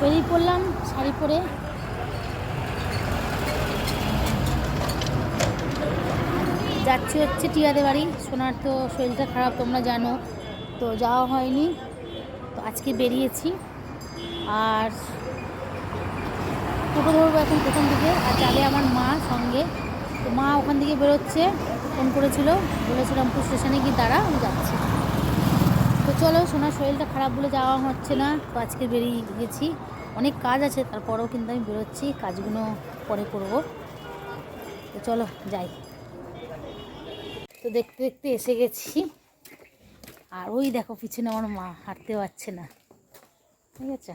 বেরিয়ে পড়লাম, শাড়ি পরে। যাচ্ছি হচ্ছে টিয়াদের বাড়ি। সোনার তো শরীরটা খারাপ, তোমরা জানো। তো যাওয়া হয়নি। তো আজকে বেরিয়েছি। আর টোটো ধরবো এখন প্রথম দিকে। আর যাবে আমার মা সঙ্গে। তো মা ওখান থেকে বেরোচ্ছে, ফোন করেছিল। বলেছিল রামপুর স্টেশনে গিয়ে দাঁড়া, আমি যাচ্ছি। চলো সোনার শরীরটা খারাপ বলে যাওয়া হচ্ছে না, তো আজকে বেরিয়ে গেছি। অনেক কাজ আছে, তারপরেও কিন্তু আমি বেরোচ্ছি, কাজগুলো পরে করব। তো চলো, যাই। তো দেখতে দেখতে এসে গেছি। আর ওই দেখো, পিছনে আমার মা হাঁটতে পারছে না। ঠিক আছে?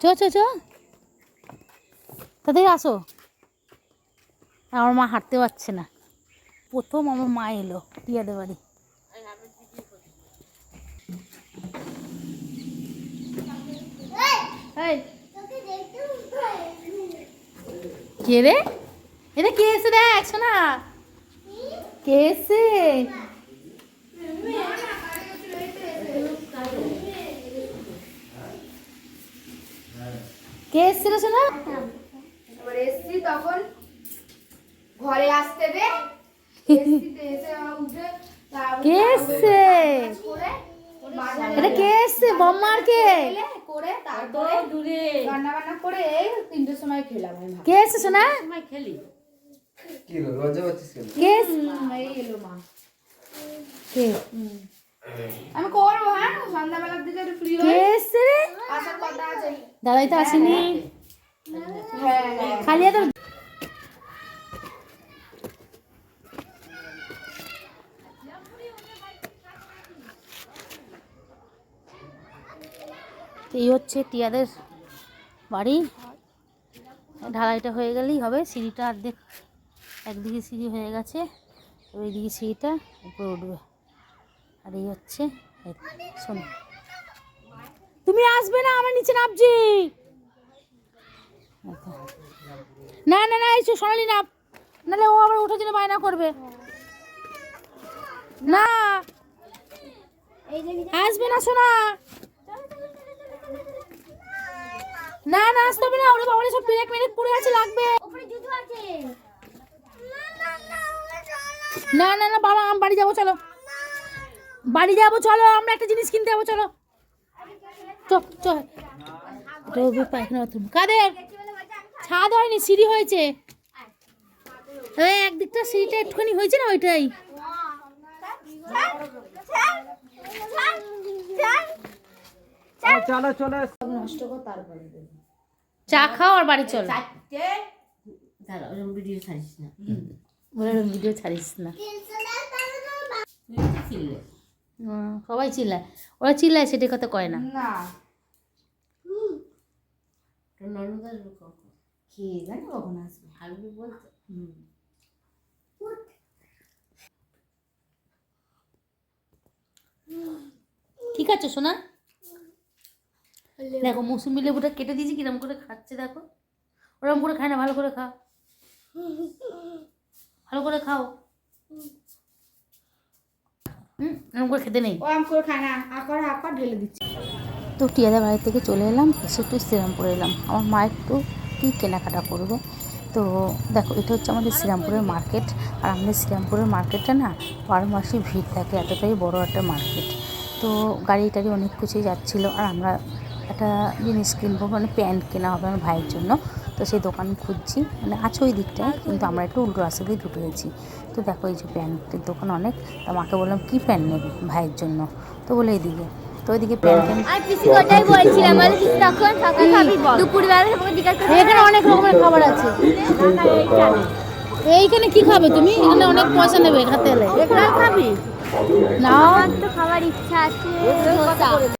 চ চ চ। তাদের আসো। আমার মা হাঁটতে পারছে না। প্রথম আমার মা এলো টিয়াদের বাড়ি। কে রে? এটা কে এসে দেখ, শোনা। কে এসে? কে এসছে রে শোনা? এবার এসছি তখন ঘরে আসতে দে। এসছিতে এসে আমার উঠে তারপর কে এসছে? এটা কে এসছে? বম্মার কে? করে তারপরে রান্না বান্না করে তিনটের সময় খেলাম আমি কে এসছে শোনা কি হলো? লজ্জা পাচ্ছিস কেন? কে এই এলো মা। কে? আমি করব হ্যাঁ? সন্ধ্যাবেলার দিকে একটু ফ্রি কে এসছে রে? আসার কথা আছে। দাদাই তো আসেনি। হ্যাঁ। এই হচ্ছে টিয়াদের বাড়ি। ঢালাইটা হয়ে গেলেই হবে, সিঁড়িটা অর্ধেক একদিকে সিঁড়ি হয়ে গেছে ওই দিকে সিঁড়িটা উপরে উঠবে। আর এই হচ্ছে শোনো। তুমি আসবে না, আমার নিচে নামছি। না না না এই সোনালি না নাহলে ও আবার উঠে জন্য বায়না করবে। না। আসবে না সোনা। না না আসতে হবে না ওরে বাবা সব পেরেক মেরেক পড়ে আছে লাগবে। না না না বাবা আমি বাড়ি যাব চলো। বাড়ি যাব চলো আমরা একটা জিনিস কিনতে যাব চলো। চল চল। পায়খানা বাথরুম কাদের? ছাদ হয়নি সিঁড়ি হয়েছে। ওই একদিকটা সিঁড়িটা একটুখানি হয়েছে না ওইটাই? চলো চলে নষ্ট কর তারপরে চা খাও আর বাড়ি চল। ভিডিও ছাড়িস না। বলে ভিডিও ছাড়িস না। সবাই চিল্লায়। ওরা চিল্লায় সেটা কথা কয় না। না তোর ননদ আসবে কখন কে জানি কখন আসবে? আসবে বলতো ঠিক আছে সোনা। দেখো মৌসুমি লেবুটা কেটে দিয়েছি কিরম করে খাচ্ছে দেখো। ওরম করে খায় না ভালো করে খাও। ভালো করে খাও। হুম এরকম করে খেতে নেই। ও আম করে খায় না আকর আকর ঢেলে দিচ্ছে। তো টিয়াদের বাড়ি থেকে চলে এলাম এসে একটু শ্রীরামপুরে এলাম। আমার মা একটু কী কেনাকাটা করবে। তো দেখো, এটা হচ্ছে আমাদের শ্রীরামপুরের মার্কেট। আর আমাদের শ্রীরামপুরের মার্কেটটা না বারো মাসে ভিড় থাকে, এতটাই বড় একটা মার্কেট। তো গাড়ি টাড়ি অনেক কিছুই যাচ্ছিল। আর আমরা একটা জিনিস কিনবো মানে প্যান্ট কেনা হবে আমার ভাইয়ের জন্য। তো সেই দোকান খুঁজছি মানে আছে ওই দিকটায়, কিন্তু আমরা একটু উল্টো রাস্তা দিয়ে ঢুকে গেছি। তো দেখো এই যে প্যান্টের দোকান অনেক। তা মাকে বললাম, কী প্যান্ট নেবে ভাইয়ের জন্য? তো বলে এইদিকে তো ওইদিকে প্যান্ট আর পিসি ওটাই বলছিলাম বলে পিসি তখন সকাল খাবি দুপুরবেলা তোমাকে জিজ্ঞাসা এখানে অনেক রকমের খাবার আছে। এইখানে কি খাবে তুমি? এখানে অনেক পয়সা নেবে খেতে এলে। খাবি? না আমার তো খাবার ইচ্ছা আছে